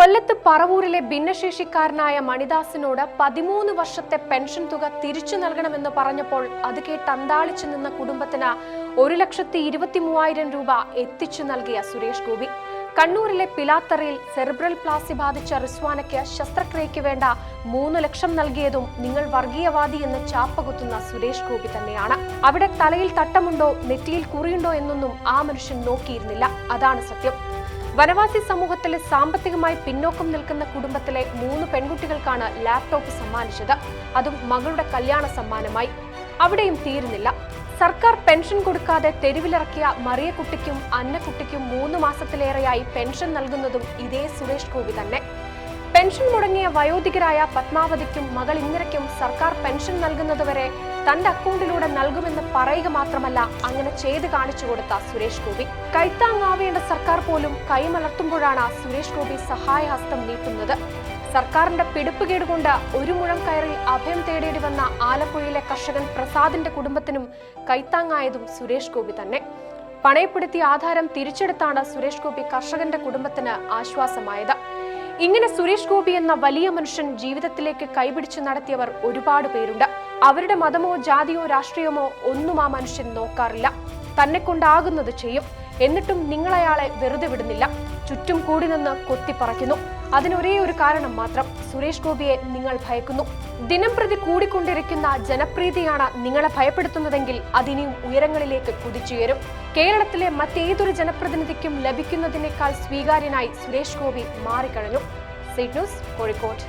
കൊല്ലത്ത് പറവൂരിലെ ഭിന്നശേഷിക്കാരനായ മണിദാസിനോട് പതിമൂന്ന് വർഷത്തെ പെൻഷൻ തുക തിരിച്ചു നൽകണമെന്ന് പറഞ്ഞപ്പോൾ അത് കേട്ട് അന്താളിച്ചു നിന്ന കുടുംബത്തിന് ഒരു ലക്ഷത്തി ഇരുപത്തി മൂവായിരം രൂപ എത്തിച്ചു നൽകിയ സുരേഷ് ഗോപി. കണ്ണൂരിലെ പിലാത്തറയിൽ സെറിബ്രൽ പ്ലാസി ബാധിച്ച റിസ്വാനയ്ക്ക് ശസ്ത്രക്രിയയ്ക്ക് വേണ്ട മൂന്ന് ലക്ഷം നൽകിയതും നിങ്ങൾ വർഗീയവാദി എന്ന് ചാപ്പകുത്തുന്ന സുരേഷ് ഗോപി തന്നെയാണ്. അവിടെ തലയിൽ തട്ടമുണ്ടോ നെറ്റിയിൽ കുറിയുണ്ടോ എന്നൊന്നും ആ മനുഷ്യൻ നോക്കിയിരുന്നില്ല. അതാണ് സത്യം. വനവാസി സമൂഹത്തിലെ സാമ്പത്തികമായി പിന്നോക്കം നിൽക്കുന്ന കുടുംബത്തിലെ മൂന്ന് പെൺകുട്ടികൾക്കാണ് ലാപ്ടോപ്പ് സമ്മാനിച്ചത്. അതും മകളുടെ കല്യാണ സമ്മാനമായി. അവിടെയും തീരുന്നില്ല. സർക്കാർ പെൻഷൻ കൊടുക്കാതെ തെരുവിലിറക്കിയ മറിയക്കുട്ടിക്കും അന്നക്കുട്ടിക്കും മൂന്ന് മാസത്തിലേറെയായി പെൻഷൻ നൽകുന്നതും ഇതേ സുരേഷ് ഗോപി തന്നെ. പെൻഷൻ മുടങ്ങിയ വയോധികരായ പത്മാവതിക്കും മകൾ ഇന്ദിരയ്ക്കും സർക്കാർ പെൻഷൻ നൽകുന്നതുവരെ തന്റെ അക്കൗണ്ടിലൂടെ നൽകുമെന്ന് പറയുക മാത്രമല്ല അങ്ങനെ ചെയ്ത് കാണിച്ചു കൊടുത്ത സുരേഷ് ഗോപി. കൈത്താങ്ങാവേണ്ട സർക്കാർ പോലും കൈമലർത്തുമ്പോഴാണ് സുരേഷ് ഗോപി സഹായഹസ്തം നീട്ടുന്നത്. സർക്കാരിന്റെ പിടിപ്പുകേട് കൊണ്ട് ഒരു മുഴം കയറി അഭയം തേടേണ്ടി വന്ന ആലപ്പുഴയിലെ കർഷകൻ പ്രസാദിന്റെ കുടുംബത്തിനും കൈത്താങ്ങായതും സുരേഷ് ഗോപി തന്നെ. പണയപ്പെടുത്തിയ ആധാരം തിരിച്ചെടുത്താണ് സുരേഷ് ഗോപി കർഷകന്റെ കുടുംബത്തിന് ആശ്വാസമായത്. ഇങ്ങനെ സുരേഷ് ഗോപി എന്ന വലിയ മനുഷ്യൻ ജീവിതത്തിലേക്ക് കൈപിടിച്ച് നടത്തിയവർ ഒരുപാട് പേരുണ്ട്. അവരുടെ മതമോ ജാതിയോ രാഷ്ട്രീയമോ ഒന്നും ആ മനുഷ്യൻ നോക്കാറില്ല. തന്നെ കൊണ്ടാകുന്നത് ചെയ്യും. എന്നിട്ടും നിങ്ങളയാളെ വെറുതെ വിടുന്നില്ല. ചുറ്റും കൂടി നിന്ന് കൊത്തിപ്പറയ്ക്കുന്നു. അതിനൊരേ ഒരു കാരണം മാത്രം സുരേഷ് ഗോപിയെ നിങ്ങൾ ഭയക്കുന്നു. ദിനം പ്രതി കൂടിക്കൊണ്ടിരിക്കുന്ന ജനപ്രീതിയാണ് നിങ്ങളെ ഭയപ്പെടുത്തുന്നതെങ്കിൽ അതിനിയും ഉയരങ്ങളിലേക്ക് കുതിച്ചുയരും. കേരളത്തിലെ മറ്റേതൊരു ജനപ്രതിനിധിക്കും ലഭിക്കുന്നതിനേക്കാൾ സ്വീകാര്യനായി സുരേഷ് ഗോപി മാറിക്കഴിഞ്ഞു. Seat news Kozhikode.